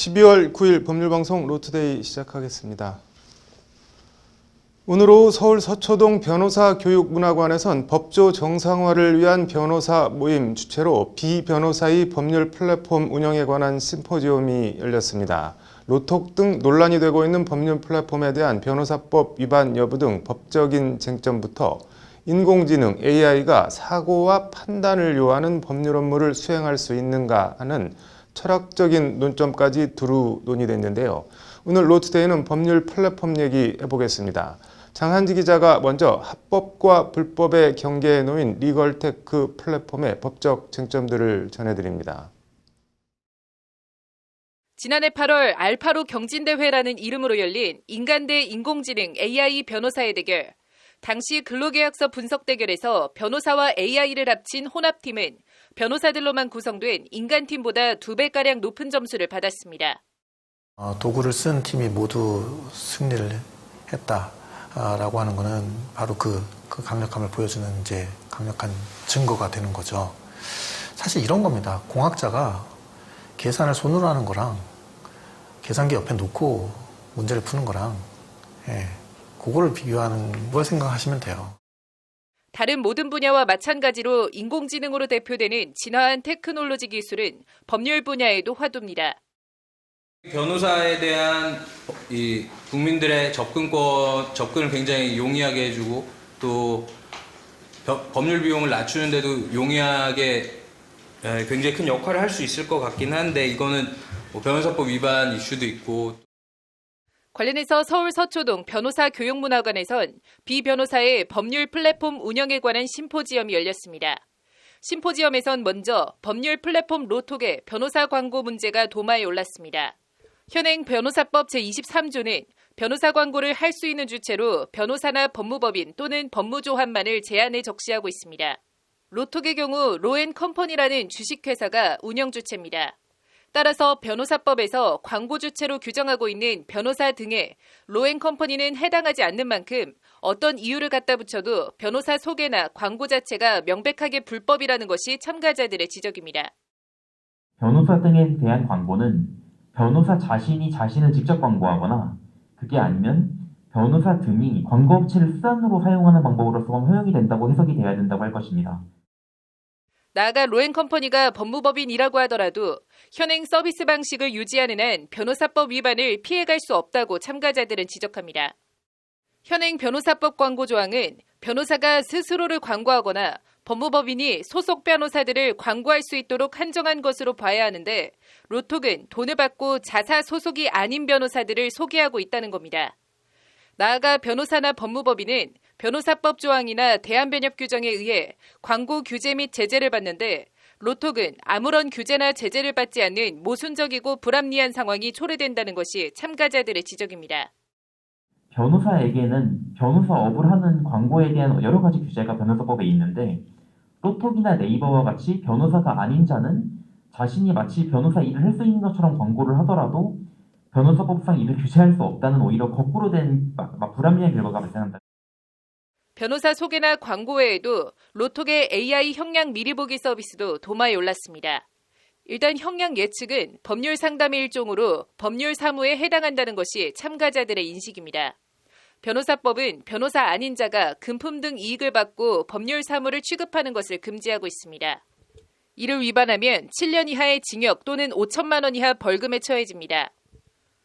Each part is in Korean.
12월 9일 법률방송 로투데이 시작하겠습니다. 오늘 오후 서울 서초동 변호사 교육문화관에선 법조 정상화를 위한 변호사 모임 주최로 비변호사의 법률 플랫폼 운영에 관한 심포지엄이 열렸습니다. 로톡 등 논란이 되고 있는 법률 플랫폼에 대한 변호사법 위반 여부 등 법적인 쟁점부터 인공지능 AI가 사고와 판단을 요하는 법률 업무를 수행할 수 있는가 하는 철학적인 논점까지 두루 논의됐는데요. 오늘 로트데이는 법률 플랫폼 얘기 해보겠습니다. 장한지 기자가 먼저 합법과 불법의 경계에 놓인 리걸테크 플랫폼의 법적 쟁점들을 전해드립니다. 지난해 8월 알파로 경진대회라는 이름으로 열린 인간 대 인공지능 AI 변호사의 대결. 당시 근로계약서 분석 대결에서 변호사와 AI를 합친 혼합팀은 변호사들로만 구성된 인간팀보다 두 배가량 높은 점수를 받았습니다. 어, 도구를 쓴 팀이 모두 승리를 했다라고 하는 것은 바로 그, 그 강력함을 보여주는 이제 강력한 증거가 되는 거죠. 사실 이런 겁니다. 공학자가 계산을 손으로 하는 거랑 계산기 옆에 놓고 문제를 푸는 거랑 예, 그거를 비교하는 걸 생각하시면 돼요. 다른 모든 분야와 마찬가지로 인공지능으로 대표되는 진화한 테크놀로지 기술은 법률 분야에도 화두입니다. 변호사에 대한 이 국민들의 접근권 접근을 굉장히 용이하게 해주고 또 법- 법률 비용을 낮추는데도 용이하게 에, 굉장히 큰 역할을 할 수 있을 것 같긴 한데 이거는 뭐 변호사법 위반 이슈도 있고 관련해서 서울 서초동 변호사 교육문화관에선 비 변호사의 법률 플랫폼 운영에 관한 심포지엄이 열렸습니다. 심포지엄에선 먼저 법률 플랫폼 로톡의 변호사 광고 문제가 도마에 올랐습니다. 현행 변호사법 제23조는 변호사 광고를 할 수 있는 주체로 변호사나 법무법인 또는 법무조합만을 제한해 적시하고 있습니다. 로톡의 경우 로앤컴퍼니라는 주식회사가 운영 주체입니다. 따라서 변호사법에서 광고 주체로 규정하고 있는 변호사 등의 로앤컴퍼니는 해당하지 않는 만큼 어떤 이유를 갖다 붙여도 변호사 소개나 광고 자체가 명백하게 불법이라는 것이 참가자들의 지적입니다. 변호사 등에 대한 광고는 변호사 자신이 자신을 직접 광고하거나 그게 아니면 변호사 등이 광고업체를 수단으로 사용하는 방법으로서 허용이 된다고 해석이 돼야 된다고 할 것입니다. 나아가 로앤컴퍼니가 법무법인이라고 하더라도 현행 서비스 방식을 유지하는 한 변호사법 위반을 피해갈 수 없다고 참가자들은 지적합니다. 현행 변호사법 광고 조항은 변호사가 스스로를 광고하거나 법무법인이 소속 변호사들을 광고할 수 있도록 한정한 것으로 봐야 하는데 로톡은 돈을 받고 자사 소속이 아닌 변호사들을 소개하고 있다는 겁니다. 나아가 변호사나 법무법인은 변호사법 조항이나 대한변협 규정에 의해 광고 규제 및 제재를 받는데 로톡은 아무런 규제나 제재를 받지 않는 모순적이고 불합리한 상황이 초래된다는 것이 참가자들의 지적입니다. 변호사에게는 변호사업을 하는 광고에 대한 여러 가지 규제가 변호사법에 있는데 로톡이나 네이버와 같이 변호사가 아닌 자는 자신이 마치 변호사 일을 할 수 있는 것처럼 광고를 하더라도 변호사법상 이를 규제할 수 없다는 오히려 거꾸로 된 막- 막 불합리한 결과가 발생한다. 변호사 소개나 광고 외에도 로톡의 AI 형량 미리 보기 서비스도 도마에 올랐습니다. 일단 형량 예측은 법률 상담의 일종으로 법률 사무에 해당한다는 것이 참가자들의 인식입니다. 변호사법은 변호사 아닌 자가 금품 등 이익을 받고 법률 사무를 취급하는 것을 금지하고 있습니다. 이를 위반하면 7년 이하의 징역 또는 5천만 원 이하 벌금에 처해집니다.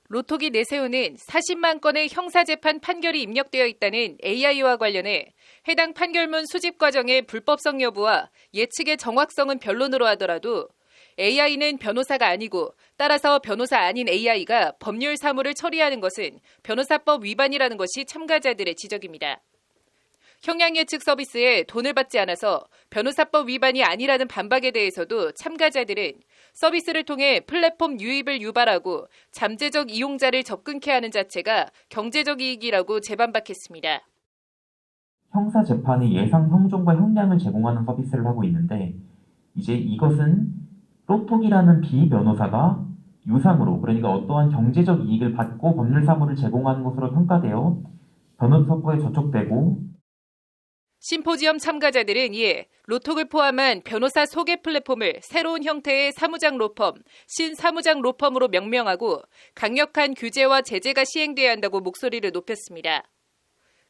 로톡이 내세우는 40만 건의 형사재판 판결이 입력되어 있다는 AI와 관련해 해당 판결문 수집 과정의 불법성 여부와 예측의 정확성은 변론으로 하더라도 AI는 변호사가 아니고 따라서 변호사 아닌 AI가 법률 사무를 처리하는 것은 변호사법 위반이라는 것이 참가자들의 지적입니다. 형량 예측 서비스에 돈을 받지 않아서 변호사법 위반이 아니라는 반박에 대해서도 참가자들은 서비스를 통해 플랫폼 유입을 유발하고 잠재적 이용자를 접근케 하는 자체가 경제적 이익이라고 재반박했습니다. 형사 재판의 예상 형종과 형량을 제공하는 서비스를 하고 있는데 이제 이것은 로톡이라는 비변호사가 유상으로 그러니까 어떠한 경제적 이익을 받고 법률 사무를 제공하는 것으로 평가되어 변호사법에 저촉되고 심포지엄 참가자들은 이에 로톡을 포함한 변호사 소개 플랫폼을 새로운 형태의 사무장 로펌, 신사무장 로펌으로 명명하고 강력한 규제와 제재가 시행돼야 한다고 목소리를 높였습니다.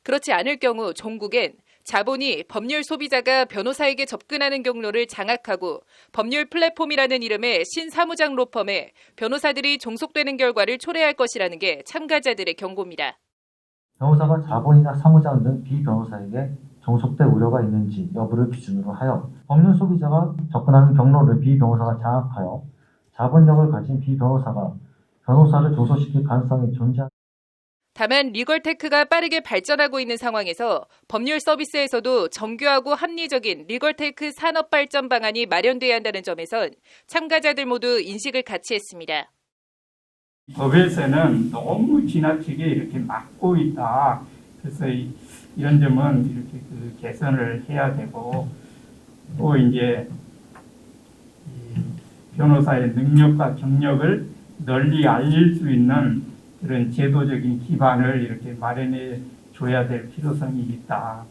그렇지 않을 경우 종국엔 자본이 법률 소비자가 변호사에게 접근하는 경로를 장악하고 법률 플랫폼이라는 이름의 신사무장 로펌에 변호사들이 종속되는 결과를 초래할 것이라는 게 참가자들의 경고입니다. 변호사가 자본이나 사무장 등 비변호사에게 종속될 우려가 있는지 여부를 기준으로 하여 법률 소비자가 접근하는 경로를 비 변호사가 장악하여 자본력을 가진 비 변호사가 변호사를 종속시킬 가능성이 존재한다. 다만 리걸테크가 빠르게 발전하고 있는 상황에서 법률 서비스에서도 정교하고 합리적인 리걸테크 산업 발전 방안이 마련돼야 한다는 점에선 참가자들 모두 인식을 같이 했습니다. 법에서는 너무 지나치게 이렇게 막고 있다. 그래서 이, 런 점은 이렇게 그 개선을 해야 되고 또 이제 이 변호사의 능력과 경력을 널리 알릴 수 있는 그런 제도적인 기반을 이렇게 마련해 줘야 될 필요성이 있다.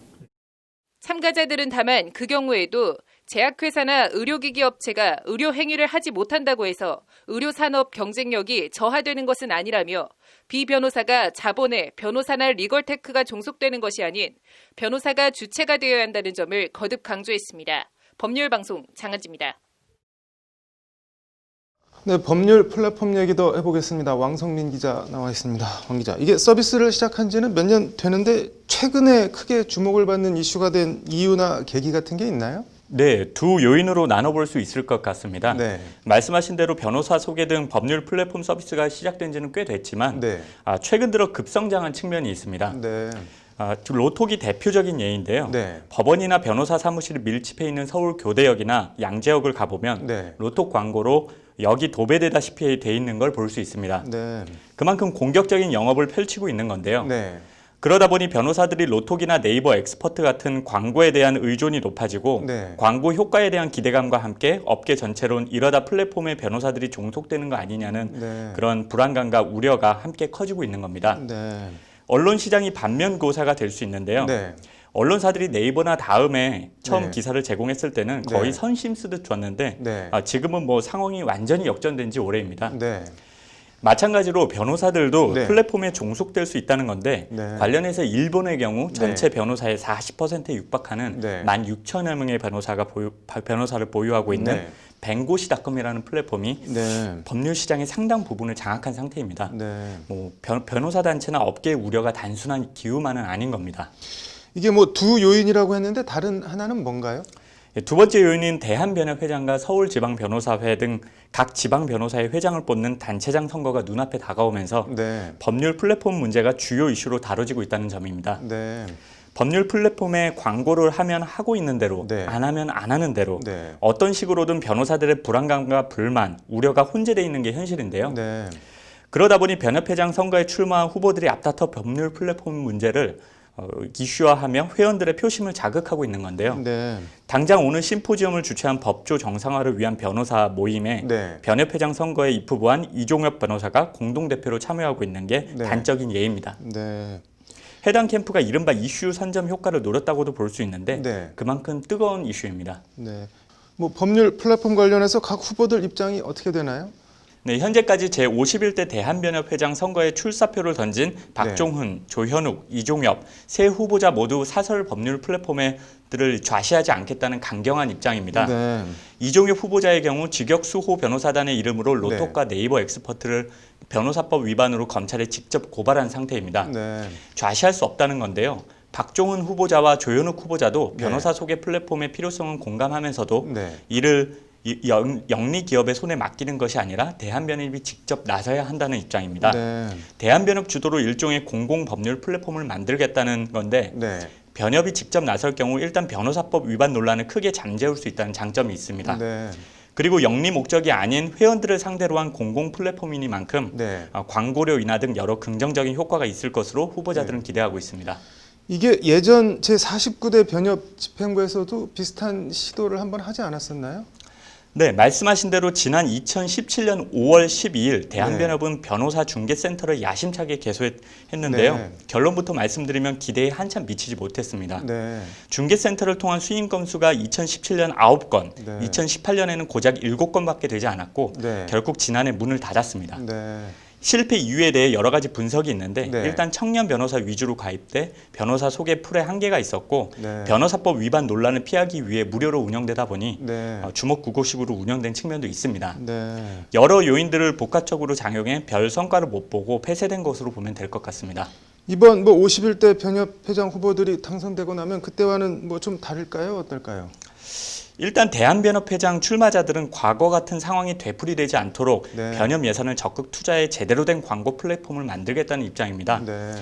참가자들은 다만 그 경우에도 제약회사나 의료기기 업체가 의료 행위를 하지 못한다고 해서 의료산업 경쟁력이 저하되는 것은 아니라며 비 변호사가 자본에 변호사나 리걸테크가 종속되는 것이 아닌 변호사가 주체가 되어야 한다는 점을 거듭 강조했습니다. 법률 방송 장한지입니다. 네, 법률 플랫폼 얘기도 해보겠습니다. 왕성민 기자 나와 있습니다. 왕 기자, 이게 서비스를 시작한 지는 몇 년 되는데 최근에 크게 주목을 받는 이슈가 된 이유나 계기 같은 게 있나요? 네, 두 요인으로 나눠볼 수 있을 것 같습니다. 네, 말씀하신 대로 변호사 소개 등 법률 플랫폼 서비스가 시작된 지는 꽤 됐지만 네, 아, 최근 들어 급성장한 측면이 있습니다. 네, 아, 로톡이 대표적인 예인데요. 네, 법원이나 변호사 사무실이 밀집해 있는 서울 교대역이나 양재역을 가보면 네, 로톡 광고로 역이 도배되다시피 돼 있는 걸 볼 수 있습니다. 네, 그만큼 공격적인 영업을 펼치고 있는 건데요. 네, 그러다 보니 변호사들이 로톡이나 네이버 엑스퍼트 같은 광고에 대한 의존이 높아지고 네. 광고 효과에 대한 기대감과 함께 업계 전체론 이러다 플랫폼에 변호사들이 종속되는 거 아니냐는 네, 그런 불안감과 우려가 함께 커지고 있는 겁니다. 네, 언론 시장이 반면교사가 될 수 있는데요. 네, 언론사들이 네이버나 다음에 처음 네. 기사를 제공했을 때는 거의 네. 선심 쓰듯 줬는데 네, 아, 지금은 뭐 상황이 완전히 역전된 지 오래입니다. 네, 마찬가지로 변호사들도 네. 플랫폼에 종속될 수 있다는 건데 네. 관련해서 일본의 경우 전체 변호사의 40%에 육박하는 네. 16,000여 명의 변호사가 보유, 바- 변호사를 보유하고 있는 네. 뱅고시닷컴이라는 플랫폼이 네, 법률 시장의 상당 부분을 장악한 상태입니다. 네. 뭐 변, 변호사 단체나 업계의 우려가 단순한 기우만은 아닌 겁니다. 이게 뭐 두 요인이라고 했는데 다른 하나는 뭔가요? 예, 두 번째 요인은 대한변협회장과 서울지방변호사회 등 각 지방 변호사의 회장을 뽑는 단체장 선거가 눈앞에 다가오면서 네, 법률 플랫폼 문제가 주요 이슈로 다뤄지고 있다는 점입니다. 네, 법률 플랫폼에 광고를 하면 하고 있는 대로 네. 안 하면 안 하는 대로 네, 어떤 식으로든 변호사들의 불안감과 불만, 우려가 혼재되어 있는 게 현실인데요. 네, 그러다 보니 변협회장 선거에 출마한 후보들이 앞다퉈 법률 플랫폼 문제를 어, 이슈화하며 회원들의 표심을 자극하고 있는 건데요. 네, 당장 오늘 심포지엄을 주최한 법조 정상화를 위한 변호사 모임에 네, 변협회장 선거에 입후보한 이종엽 변호사가 공동대표로 참여하고 있는 게 네. 단적인 예입니다. 네, 해당 캠프가 이른바 이슈 선점 효과를 노렸다고도 볼 수 있는데 네. 그만큼 뜨거운 이슈입니다. 네. 뭐 법률 플랫폼 관련해서 각 후보들 입장이 어떻게 되나요? 네, 현재까지 제51대 대한변협 회장 선거에 출사표를 던진 네. 박종훈, 조현욱, 이종엽 세 후보자 모두 사설 법률 플랫폼들을 좌시하지 않겠다는 강경한 입장입니다. 네, 이종엽 후보자의 경우 직역 수호 변호사단의 이름으로 로톡과 네. 이버 엑스퍼트를 변호사법 위반으로 검찰에 직접 고발한 상태입니다. 네, 좌시할 수 없다는 건데요. 박종훈 후보자와 조현욱 후보자도 네. 변호사 소개 플랫폼의 필요성은 공감하면서도 네, 이를 이- 영, 영리 기업의 손에 맡기는 것이 아니라 대한변협이 직접 나서야 한다는 입장입니다. 네, 대한변협 주도로 일종의 공공 법률 플랫폼을 만들겠다는 건데 네, 변협이 직접 나설 경우 일단 변호사법 위반 논란을 크게 잠재울 수 있다는 장점이 있습니다. 네, 그리고 영리 목적이 아닌 회원들을 상대로 한 공공 플랫폼이니만큼 네. 어, 광고료 인하 등 여러 긍정적인 효과가 있을 것으로 후보자들은 네. 기대하고 있습니다. 이게 예전 제 49대 변협 집행부에서도 비슷한 시도를 한번 하지 않았었나요? 네, 말씀하신 대로 지난 2017년 5월 12일 대한변협은 변호사 중개센터를 야심차게 개소했는데요. 네. 결론부터 말씀드리면 기대에 한참 미치지 못했습니다. 네. 중개센터를 통한 수임 건수가 2017년 9건, 네. 2018년에는 고작 7건밖에 되지 않았고 네. 결국 지난해 문을 닫았습니다. 네. 실패 이유에 대해 여러 가지 분석이 있는데 네. 일단 청년 변호사 위주로 가입돼 변호사 소개 풀에 한계가 있었고 네. 변호사법 위반 논란을 피하기 위해 무료로 운영되다 보니 네. 어, 주먹구구식으로 운영된 측면도 있습니다. 네. 여러 요인들을 복합적으로 작용해 별 성과를 못 보고 폐쇄된 것으로 보면 될 것 같습니다. 이번 뭐 51대 변협 회장 후보들이 당선되고 나면 그때와는 뭐 좀 다를까요? 어떨까요? 일단 대한변협회장 출마자들은 과거 같은 상황이 되풀이되지 않도록 네. 변협 예산을 적극 투자해 제대로 된 광고 플랫폼을 만들겠다는 입장입니다. 네.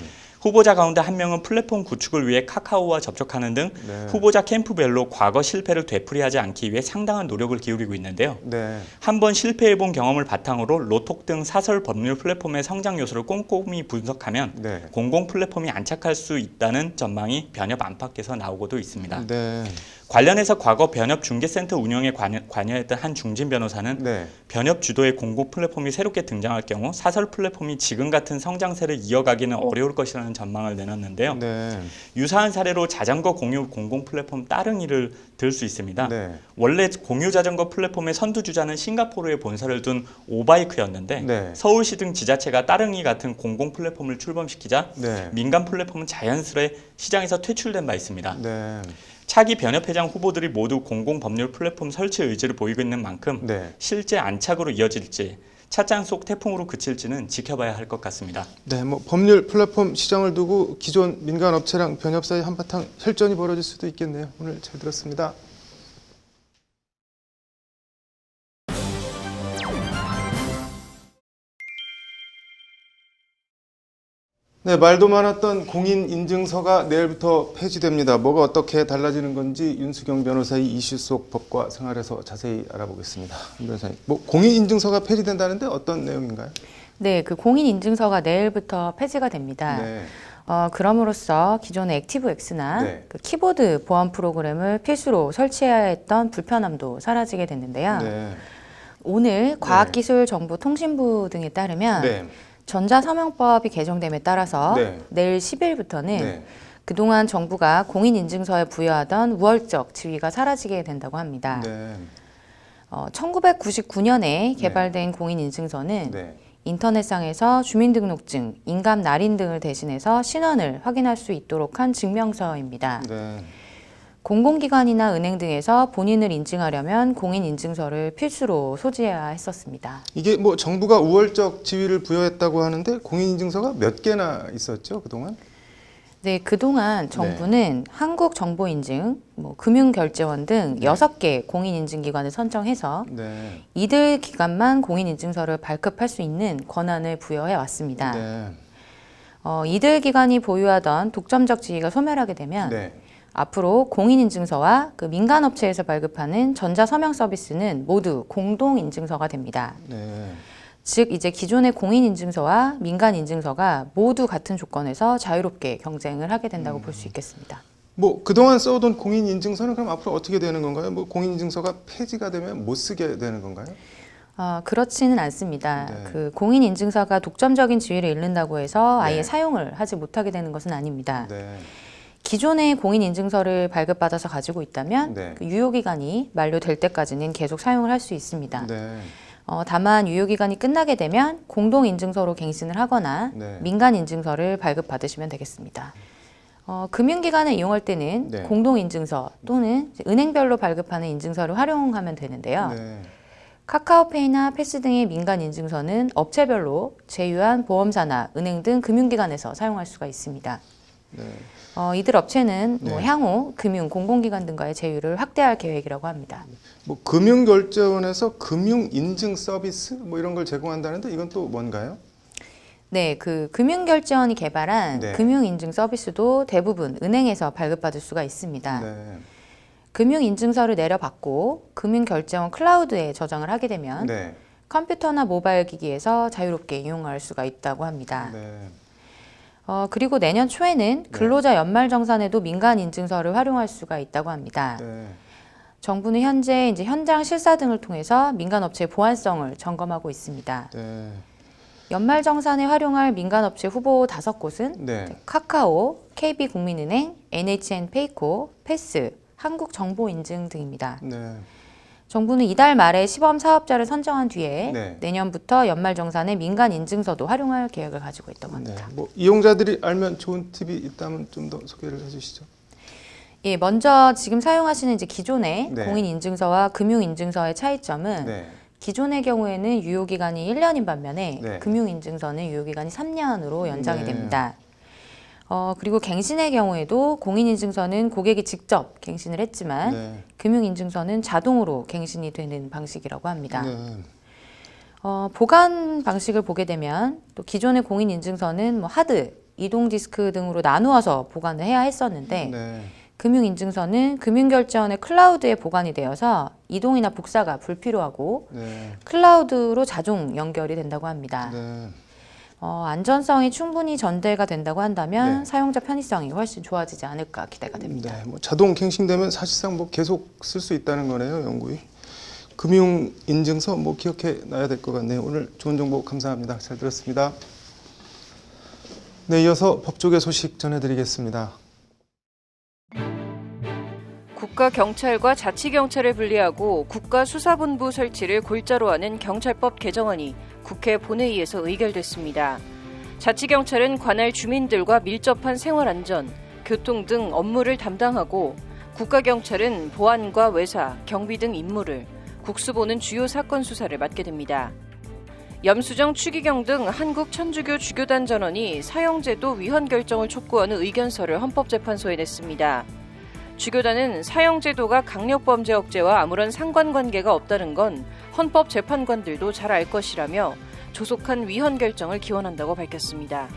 후보자 가운데 한 명은 플랫폼 구축을 위해 카카오와 접촉하는 등 네. 후보자 캠프별로 과거 실패를 되풀이하지 않기 위해 상당한 노력을 기울이고 있는데요. 네. 한번 실패해본 경험을 바탕으로 로톡 등 사설 법률 플랫폼의 성장 요소를 꼼꼼히 분석하면 네. 공공 플랫폼이 안착할 수 있다는 전망이 변협 안팎에서 나오고도 있습니다. 네. 관련해서 과거 변협 중개센터 운영에 관여, 관여 했던 한 중진 변호사는 네. 변협 주도의 공공 플랫폼이 새롭게 등장할 경우 사설 플랫폼이 지금 같은 성장세를 이어가기는 어려울 것이라는 전망을 내놨는데요. 네. 유사한 사례로 자전거 공유 공공 플랫폼 따릉이를 들 수 있습니다. 네. 원래 공유 자전거 플랫폼의 선두주자는 싱가포르에 본사를 둔 오바이크였는데 네. 서울시 등 지자체가 따릉이 같은 공공 플랫폼을 출범시키자 네. 민간 플랫폼은 자연스레 시장에서 퇴출된 바 있습니다. 네. 차기 변협회장 후보들이 모두 공공 법률 플랫폼 설치 의지를 보이고 있는 만큼 네. 실제 안착으로 이어질지 찻잔 속 태풍으로 그칠지는 지켜봐야 할 것 같습니다. 네, 뭐 법률 플랫폼 시장을 두고 기존 민간 업체랑 변협 사이 한바탕 혈전이 벌어질 수도 있겠네요. 오늘 잘 들었습니다. 네, 말도 많았던 공인 인증서가 내일부터 폐지됩니다. 뭐가 어떻게 달라지는 건지 윤수경 변호사의 이슈 속 법과 생활에서 자세히 알아보겠습니다. 윤 변호사님, 뭐 공인 인증서가 폐지된다는데 어떤 내용인가요? 네, 그 공인 인증서가 내일부터 폐지가 됩니다. 네. 어, 그럼으로써 기존의 액티브엑스나 네. 그 키보드 보안 프로그램을 필수로 설치해야 했던 불편함도 사라지게 됐는데요. 네. 오늘 과학기술정보통신부 등에 따르면 네. 전자서명법이 개정됨에 따라서 네. 내일 10일부터는 네. 그동안 정부가 공인인증서에 부여하던 우월적 지위가 사라지게 된다고 합니다. 네. 어, 1999년에 개발된 공인인증서는 네. 인터넷상에서 주민등록증, 인감 날인 등을 대신해서 신원을 확인할 수 있도록 한 증명서입니다. 네. 공공기관이나 은행 등에서 본인을 인증하려면 공인인증서를 필수로 소지해야 했었습니다. 이게 뭐 정부가 우월적 지위를 부여했다고 하는데 공인인증서가 몇 개나 있었죠 그동안? 네, 그동안 정부는 한국정보인증, 뭐 금융결제원 등 네. 여섯 개 공인인증기관을 선정해서 네. 이들 기관만 공인인증서를 발급할 수 있는 권한을 부여해 왔습니다. 네. 어, 이들 기관이 보유하던 독점적 지위가 소멸하게 되면 네. 앞으로 공인인증서와 그 민간업체에서 발급하는 전자서명 서비스는 모두 공동인증서가 됩니다. 네. 즉 이제 기존의 공인인증서와 민간인증서가 모두 같은 조건에서 자유롭게 경쟁을 하게 된다고 볼수 있겠습니다. 뭐 그동안 써오던 공인인증서는 그럼 앞으로 어떻게 되는 건가요? 뭐 공인인증서가 폐지가 되면 못 쓰게 되는 건가요? 아, 그렇지는 않습니다. 네. 그 공인 인증서가 독점적인 지위를 잃는다고 해서 아예 네. 사용을 하지 못하게 되는 것은 아닙니다. 네. 기존의 공인인증서를 발급받아서 가지고 있다면 네. 그 유효기간이 만료될 때까지는 계속 사용을 할 수 있습니다. 네. 어, 다만 유효기간이 끝나게 되면 공동인증서로 갱신을 하거나 네. 민간인증서를 발급받으시면 되겠습니다. 어, 금융기관을 이용할 때는 네. 공동인증서 또는 은행별로 발급하는 인증서를 활용하면 되는데요. 네. 카카오페이나 패스 등의 민간 인증서는 업체별로 제휴한 보험사나 은행 등 금융기관에서 사용할 수가 있습니다. 네. 어, 이들 업체는 뭐 네. 향후 금융 공공기관 등과의 제휴를 확대할 계획이라고 합니다. 뭐 금융결제원에서 금융인증 서비스 뭐 이런 걸 제공한다는데 이건 또 뭔가요? 네, 그 금융결제원이 개발한 네. 금융인증 서비스도 대부분 은행에서 발급받을 수가 있습니다. 네. 금융인증서를 내려받고 금융결제원 클라우드에 저장을 하게 되면 네. 컴퓨터나 모바일 기기에서 자유롭게 이용할 수가 있다고 합니다. 네. 어, 그리고 내년 초에는 근로자 연말정산에도 민간인증서를 활용할 수가 있다고 합니다. 네. 정부는 현재 이제 현장 실사 등을 통해서 민간업체 보안성을 점검하고 있습니다. 네. 연말정산에 활용할 민간업체 후보 다섯 곳은 네. 카카오, KB국민은행, NHN 페이코, 패스, 한국정보인증 등입니다. 네. 정부는 이달 말에 시범 사업자를 선정한 뒤에 네. 내년부터 연말정산에 민간 인증서도 활용할 계획을 가지고 있다고 네. 합니다. 뭐 이용자들이 알면 좋은 팁이 있다면 좀 더 소개를 해주시죠. 예, 먼저 지금 사용하시는 이제 기존의 네. 공인인증서와 금융인증서의 차이점은 네. 기존의 경우에는 유효기간이 1년인 반면에 네. 금융인증서는 유효기간이 3년으로 연장이 네. 됩니다. 어, 그리고 갱신의 경우에도 공인인증서는 고객이 직접 갱신을 했지만 네. 금융인증서는 자동으로 갱신이 되는 방식이라고 합니다. 네. 어, 보관 방식을 보게 되면 또 기존의 공인인증서는 뭐 하드, 이동 디스크 등으로 나누어서 보관을 해야 했었는데 네. 금융인증서는 금융결제원의 클라우드에 보관이 되어서 이동이나 복사가 불필요하고 네. 클라우드로 자동 연결이 된다고 합니다. 네. 어, 안전성이 충분히 전달가 된다고 한다면 네. 사용자 편의성이 훨씬 좋아지지 않을까 기대가 됩니다. 네, 뭐 자동 갱신되면 사실상 뭐 계속 쓸 수 있다는 거네요, 연구이. 금융 인증서 뭐 기억해 놔야 될 것 같네요. 오늘 좋은 정보 감사합니다. 잘 들었습니다. 네, 이어서 법조계 소식 전해드리겠습니다. 국가경찰과 자치경찰을 분리하고 국가수사본부 설치를 골자로 하는 경찰법 개정안이 국회 본회의에서 의결됐습니다. 자치경찰은 관할 주민들과 밀접한 생활안전, 교통 등 업무를 담당하고 국가경찰은 보안과 외사, 경비 등 임무를, 국수보는 주요 사건 수사를 맡게 됩니다. 염수정 추기경 등 한국 천주교 주교단 전원이 사형제도 위헌 결정을 촉구하는 의견서를 헌법재판소에 냈습니다. 주교단은 사형제도가 강력범죄 억제와 아무런 상관관계가 없다는 건 헌법 재판관들도 잘 알 것이라며 조속한 위헌 결정을 기원한다고 밝혔습니다.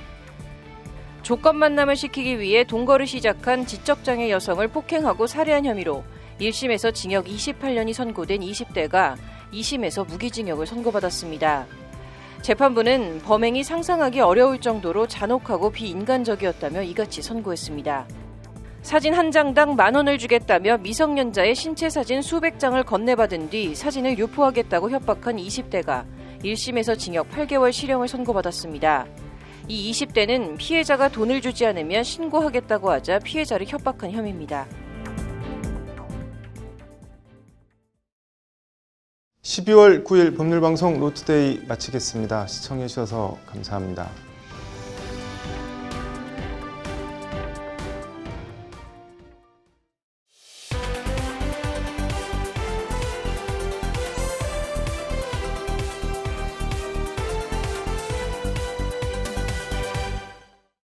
조건 만남을 시키기 위해 동거를 시작한 지적장애 여성을 폭행하고 살해한 혐의로 1심에서 징역 28년이 선고된 20대가 2심에서 무기징역을 선고받았습니다. 재판부는 범행이 상상하기 어려울 정도로 잔혹하고 비인간적이었다며 이같이 선고했습니다. 사진 한 장당 만 원을 주겠다며 미성년자의 신체 사진 수백 장을 건네받은 뒤 사진을 유포하겠다고 협박한 20대가 1심에서 징역 8개월 실형을 선고받았습니다. 이 20대는 피해자가 돈을 주지 않으면 신고하겠다고 하자 피해자를 협박한 혐의입니다. 12월 9일 법률방송 로트데이 마치겠습니다. 시청해 주셔서 감사합니다.